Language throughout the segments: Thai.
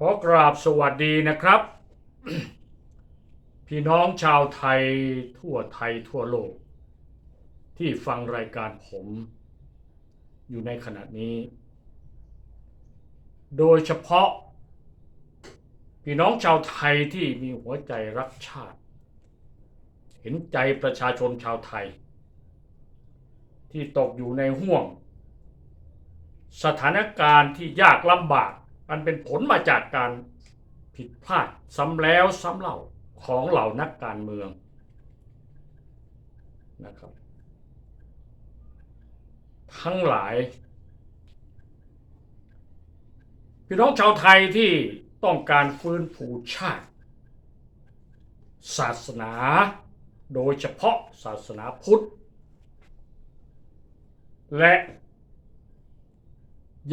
ขอกราบสวัสดีนะครับ พี่น้องชาวไทยทั่วไทยทั่วโลก ที่ฟังรายการผม อยู่ในขณะนี้ โดยเฉพาะ พี่น้องชาวไทยที่มีหัวใจรักชาติ เห็นใจประชาชนชาวไทย ที่ตกอยู่ในห่วง สถานการณ์ที่ยากลำบาก อันเป็นผลมาจากการผิดพลาดซ้ำแล้วซ้ำเล่าของเหล่านักการเมืองนะครับ ทั้งหลาย พี่น้องชาวไทยที่ต้องการฟื้นฟูชาติ ศาสนาโดยเฉพาะศาสนาพุทธ และ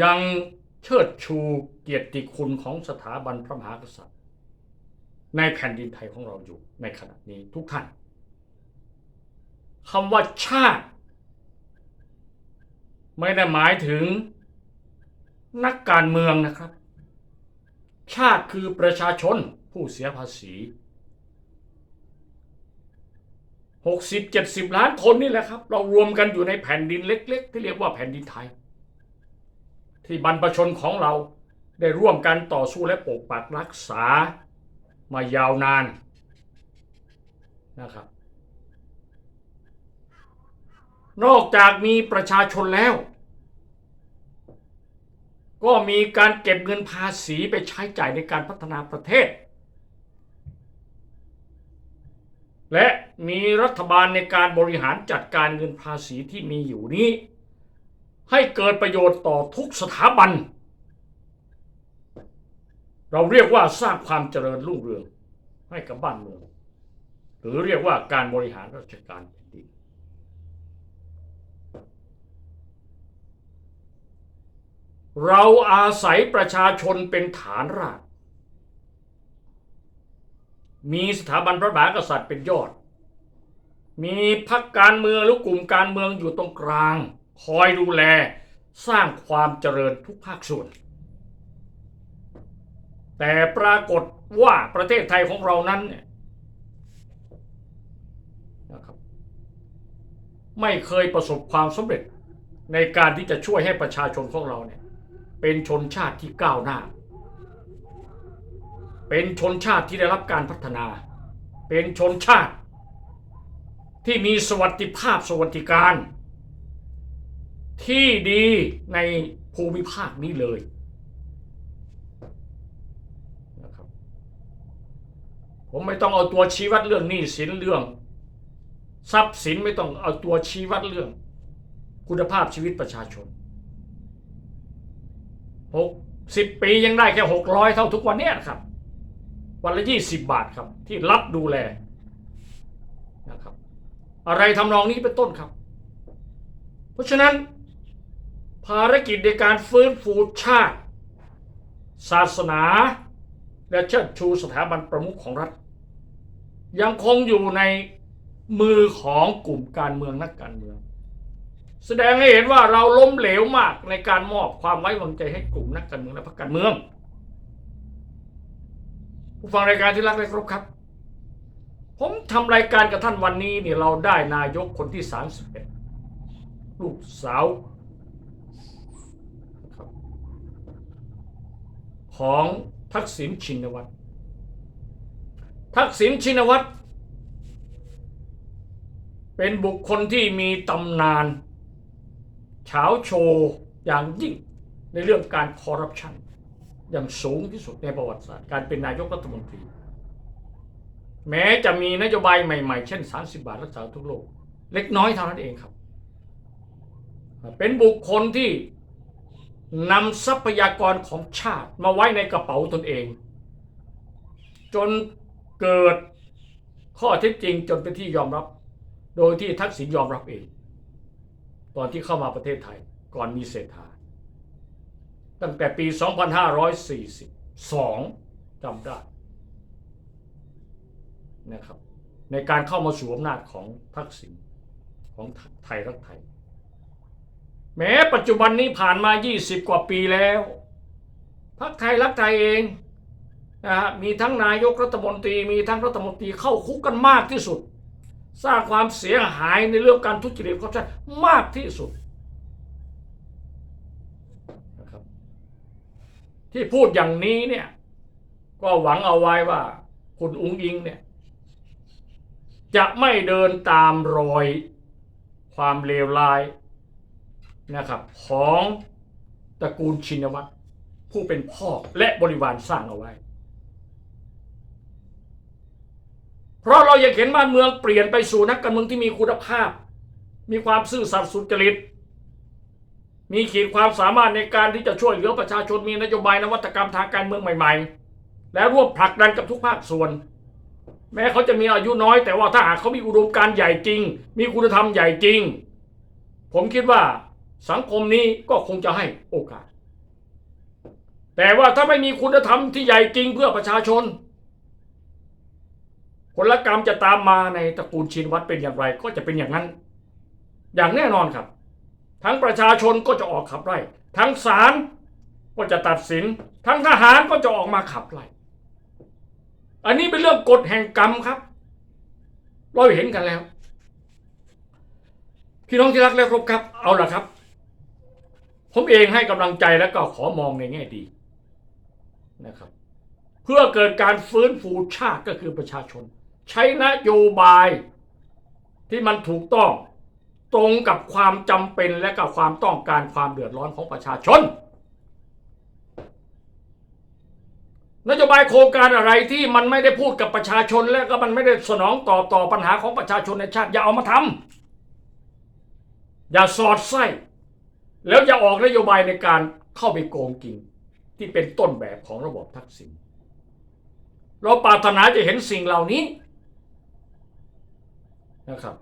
ยัง เชิดชูเกียรติคุณของสถาบันพระมหากษัตริย์ ในแผ่นดินไทยของเราอยู่ในขณะนี้ทุกท่านคำว่าชาติ ไม่ได้หมายถึงนักการเมืองนะครับ ชาติคือประชาชนผู้เสียภาษีหกสิบเจ็ดสิบล้านคนนี่แหละครับ เรารวมกันอยู่ในแผ่นดินเล็ก ๆ ที่เรียกว่าแผ่นดินไทย ที่บรรพชนของเราได้ร่วมกันต่อสู้และปกปักรักษามายาวนานนะครับ นอกจากมีประชาชนแล้ว ก็มีการเก็บเงินภาษีไปใช้จ่ายในการพัฒนาประเทศ และมีรัฐบาลในการบริหารจัดการเงินภาษีที่มีอยู่นี้ ให้เกิดประโยชน์ต่อทุกสถาบัน เราเรียกว่าสร้างความเจริญรุ่งเรืองให้กับบ้านเมือง หรือเรียกว่าการบริหารราชการแผ่นดินเราอาศัยประชาชนเป็นฐานราก มีสถาบันพระมหากษัตริย์เป็นยอด มีพรรคการเมืองหรือกลุ่มการเมืองอยู่ตรงกลาง คอยดูแลสร้างความเจริญทุกภาคส่วน แต่ปรากฏว่าประเทศไทยของเรานั้นเนี่ยนะครับไม่เคยประสบความสำเร็จในการที่จะช่วยให้ประชาชนของเราเนี่ยเป็นชนชาติที่ก้าวหน้า เป็นชนชาติที่ได้รับการพัฒนา เป็นชนชาติ ที่มีสวัสดิภาพสวัสดิการ ที่ดีในภูมิภาคนี้เลยนะครับผมไม่ต้องเอาตัวชี้วัดเรื่องหนี้สินเรื่อง ทรัพย์สินไม่ต้องเอาตัวชี้วัดเรื่อง คุณภาพชีวิตประชาชนหกสิบปียังได้แค่หกร้อยเท่าทุกวันเนี้ยครับ วันละยี่สิบบาทครับ ที่รับดูแลนะครับ อะไรทำนองนี้เป็นต้นครับ เพราะฉะนั้น ภารกิจในการฟื้นฟูชาติ ศาสนา และเชิดชูสถาบันประมุขของรัฐ ยังคงอยู่ในมือของกลุ่มการเมืองนักการเมือง แสดงให้เห็นว่าเราล้มเหลวมากในการมอบความไว้วางใจให้กลุ่มนักการเมืองและพรรคการเมือง ผู้ฟังรายการที่รักและครพครับ ผมทำรายการกับท่านวันนี้เนี่ยเราได้นายกคนที่ 31 ลูกสาวนะครับ ของทักษิณชินวัตร ทักษิณชินวัตร เป็นบุคคลที่มีตำนานเฉาโชว์อย่างยิ่งในเรื่องการคอร์รัปชันอย่างสูงที่สุดในประวัติศาสตร์การเป็นนายกรัฐมนตรี แม้จะมีนโยบายใหม่ๆ เช่น 30 บาทรักษาทุกโรคเล็กน้อยเท่านั้นเองครับ เป็นบุคคลที่ นำทรัพยากรของชาติมาไว้ในกระเป๋าตนเอง จนเกิดข้อเท็จจริงจนเป็นที่ยอมรับ โดยที่ทักษิณยอมรับเอง ตอนที่เข้ามาประเทศไทยก่อนมีเศรษฐา ตั้งแต่ปี 2542จำได้นะครับในการเข้ามาสู่อำนาจของทักษิณของไทยรักไทย แม้ปัจจุบันนี้ผ่านมา 20 กว่าปีแล้วพรรคไทยรักไทยเองนะฮะมีทั้งนายกรัฐมนตรีมีทั้งรัฐมนตรีเข้าคุกกันมากที่สุด สร้างความเสียหายในเรื่องการทุจริตคอร์รัปชันมากที่สุดนะครับที่พูดอย่างนี้เนี่ยก็หวังเอาไว้ว่าคุณอุ้งอิงเนี่ยจะไม่เดินตามรอยความเลวร้าย นะครับของตระกูลชินวัตรผู้เป็นพ่อและบริวารสร้างเอาไว้ เพราะเราอยากเห็นบ้านเมืองเปลี่ยนไปสู่นักการเมืองที่มีคุณภาพ มีความซื่อสัตย์สุจริต มีขีดความสามารถในการที่จะช่วยเหลือประชาชนมีนโยบายนวัตกรรมทางการเมืองใหม่ ๆ และร่วมผลักดันกับทุกภาคส่วน แม้เขาจะมีอายุน้อย แต่ว่าถ้าหากเขามีอุดมการใหญ่จริง มีคุณธรรมใหญ่จริง ผมคิดว่า สังคมนี้ก็คงจะให้โอกาส แต่ว่าถ้าไม่มีคุณธรรมที่ใหญ่จริงเพื่อประชาชนผลกรรมจะตามมาในตระกูลชินวัตรเป็นอย่างไร ก็จะเป็นอย่างนั้น อย่างแน่นอนครับ ทั้งประชาชนก็จะออกขับไล่ ทั้งศาลก็จะตัดสิน ทั้งทหารก็จะออกมาขับไล่ อันนี้เป็นเรื่องกฎแห่งกรรมครับ เราเห็นกันแล้ว พี่น้องที่รักและครพครับ เอาล่ะครับ ผมเองให้กำลังใจและก็ขอมองในแง่ดีนะครับ เพื่อเกิดการฟื้นฟูชาติก็คือประชาชน ใช้นโยบายที่มันถูกต้องตรงกับความจำเป็นและกับความต้องการความเดือดร้อนของประชาชน นโยบายโครงการอะไรที่มันไม่ได้พูดกับประชาชน และก็มันไม่ได้สนองต่อต่อปัญหาของประชาชนในชาติอย่าเอามาทำอย่าสอดไส้ แล้วอย่าออกนโยบายในการเข้าไปโกงกินที่เป็นต้นแบบของระบบทักษิณเราปรารถนาจะเห็นสิ่งเหล่านี้นะครับ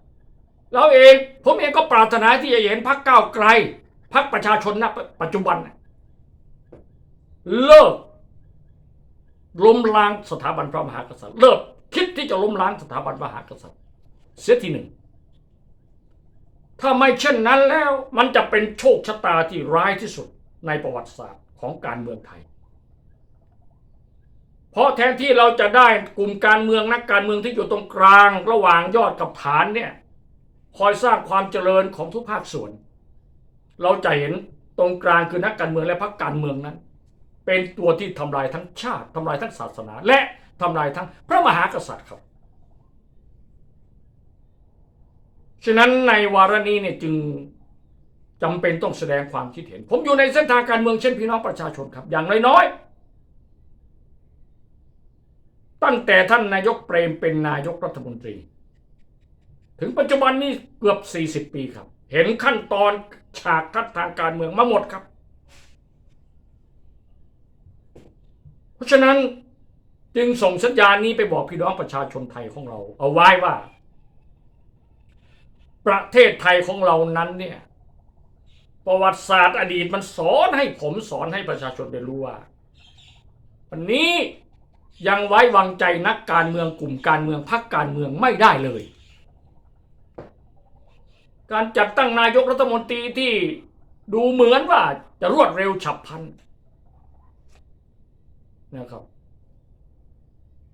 เราเองผมเองก็ปรารถนาที่จะเห็นพรรคก้าวไกลพรรคประชาชนณปัจจุบัน เลิกล้มล้างสถาบันพระมหากษัตริย์ เลิกคิดที่จะล้มล้างสถาบันพระมหากษัตริย์ เสียทีหนึ่ง ถ้าไม่เช่นนั้นแล้วมันจะเป็นโชคชะตาที่ร้ายที่สุดในประวัติศาสตร์ของการเมืองไทย เพราะแทนที่เราจะได้กลุ่มการเมืองนักการเมืองที่อยู่ตรงกลาง ระหว่างยอดกับฐานเนี่ยคอยสร้างความเจริญของทุกภาคส่วน เราจะเห็นตรงกลางคือนักการเมืองและพรรคการเมืองนั้น เป็นตัวที่ทำลายทั้งชาติทำลายทั้งศาสนา และทำลายทั้งพระมหากษัตริย์ครับ ฉะนั้นในวาระนี้เนี่ยจึงจำเป็นต้องแสดงความคิดเห็น ผมอยู่ในเส้นทางการเมืองเช่นพี่น้องประชาชนครับ อย่างน้อยๆตั้งแต่ท่านนายกเปรมเป็นนายกรัฐมนตรี ถึงปัจจุบันนี้เกือบ 40 ปีครับ เห็นขั้นตอนฉากทัศทางการเมืองมาหมดครับ เพราะฉะนั้นจึงส่งสัญญาณนี้ไปบอกพี่น้องประชาชนไทยของเรา เอาไว้ว่า ประเทศไทยของเรานั้นเนี่ย ประวัติศาสตร์อดีตมันสอนให้ผมสอนให้ประชาชนได้รู้ว่า วันนี้ยังไว้วางใจนักการเมืองกลุ่มการเมืองพรรคการเมืองไม่ได้เลย การจัดตั้งนายกรัฐมนตรีที่ดูเหมือนว่าจะรวดเร็วฉับพลันนะครับ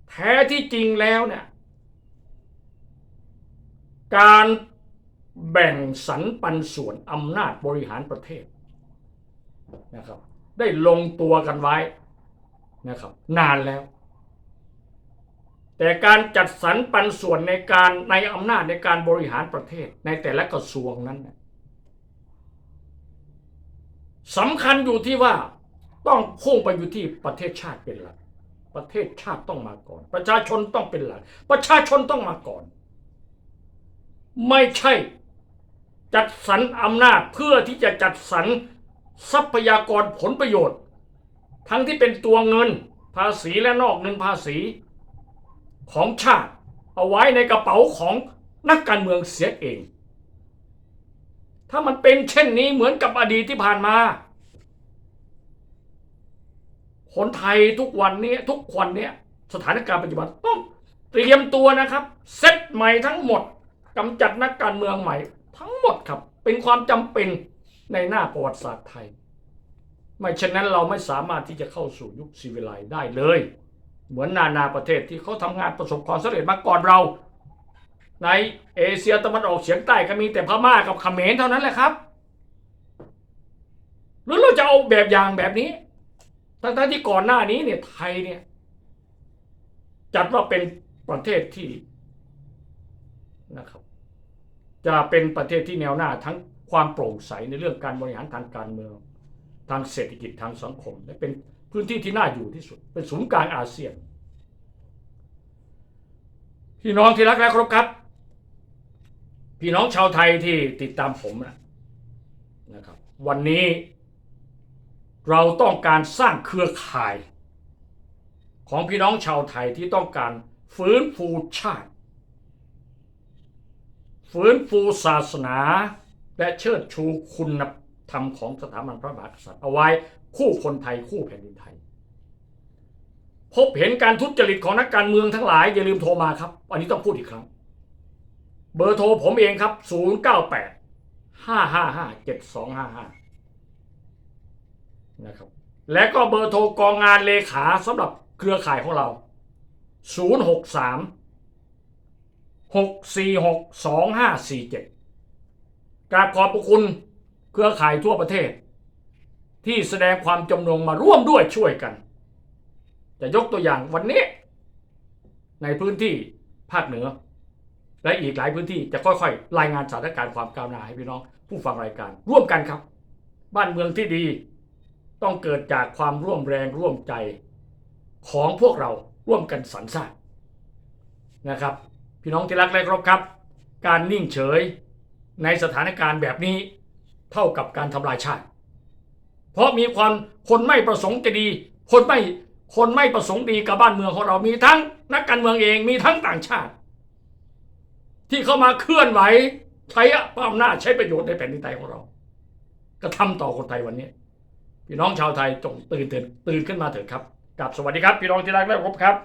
แท้ที่จริงแล้วเนี่ยการ แบ่งสรรปันส่วนอำนาจบริหารประเทศนะครับ ได้ลงตัวกันไว้นะครับ นานแล้ว แต่การจัดสรรปันส่วนในการในอำนาจในการบริหารประเทศในแต่ละกระทรวงนั้นสำคัญอยู่ที่ว่าต้องพุ่งไปอยู่ที่ประเทศชาติเป็นหลักประเทศชาติต้องมาก่อน ประชาชนต้องเป็นหลัก ประชาชนต้องมาก่อน ไม่ใช่ จัดสรรอำนาจเพื่อที่จะจัดสรรทรัพยากรผลประโยชน์ ทั้งที่เป็นตัวเงินภาษีและนอกเงินภาษีของชาติ เอาไว้ในกระเป๋าของนักการเมืองเสียเอง ถ้ามันเป็นเช่นนี้เหมือนกับอดีตที่ผ่านมาคนไทยทุกวันนี้ทุกวันเนี้ยสถานการณ์ปัจจุบันต้องเตรียมตัวนะครับ เซตใหม่ทั้งหมดกำจัดนักการเมืองใหม่ ทั้งหมดครับ เป็นความจำเป็นในหน้าประวัติศาสตร์ไทย ไม่เช่นนั้นเราไม่สามารถที่จะเข้าสู่ยุคซีวิไลซ์ได้เลย เหมือนนานาประเทศที่เขาทำงานประสบความสำเร็จมาก่อนเรา ในเอเชียตะวันออกเฉียงใต้ก็มีแต่พม่ากับเขมรเท่านั้นแหละครับ หรือเราจะเอาแบบอย่างแบบนี้ทั้งๆที่ก่อนหน้านี้เนี่ยไทยเนี่ยจัดว่าเป็นประเทศที่นะครับ จะเป็นประเทศที่แนวหน้าทั้งความโปร่งใสในเรื่องการบริหารทางการเมือง ทางเศรษฐกิจทางสังคม และเป็นพื้นที่ที่น่าอยู่ที่สุด เป็นศูนย์กลางอาเซียนพี่น้องที่รักและเคารพครับ พี่น้องชาวไทยที่ติดตามผมนะนะครับ วันนี้เราต้องการสร้างเครือข่าย ของพี่น้องชาวไทยที่ต้องการฟื้นฟูชาติ ฟื้นฟูศาสนา และเชิดชูคุณธรรมของสถาบันพระมหากษัตริย์เอาไว้คู่คนไทยคู่แผ่นดินไทย พบเห็นการทุจริตของนักการเมืองทั้งหลาย อย่าลืมโทรมาครับ อันนี้ต้องพูดอีกครั้ง เบอร์โทรผมเองครับ 098 555 7255 นะครับ และก็เบอร์โทรกองงานเลขาสำหรับเครือข่ายของเรา 063 646 2547 กราบขอบพระคุณเครือข่ายทั่วประเทศ ที่แสดงความจำนงมาร่วมด้วยช่วยกัน จะยกตัวอย่างวันนี้ ในพื้นที่ภาคเหนือ และอีกหลายพื้นที่จะค่อยๆ รายงานสถานการณ์ความก้าวหน้าให้พี่น้องผู้ฟังรายการ ร่วมกันครับ บ้านเมืองที่ดีต้องเกิดจากความร่วมแรงร่วมใจของพวกเราร่วมกันสรรสร้างนะครับ พี่น้องที่รักและเคารพครับ การนิ่งเฉยในสถานการณ์แบบนี้เท่ากับการทำลายชาติ เพราะมีความคนไม่ประสงค์จะดี คนไม่คนไม่ประสงค์ดีกับบ้านเมืองของเรามีทั้งนักการเมืองเองมีทั้งต่างชาติ ที่เข้ามาเคลื่อนไหวใช้อำนาจใช้ประโยชน์ในแผ่นดินไทยของเรากระทำต่อคนไทยวันนี้ พี่น้องชาวไทยจงตื่นเถิดตื่นขึ้นมาเถิดครับกับสวัสดีครับ พี่น้องที่รักและเคารพครับ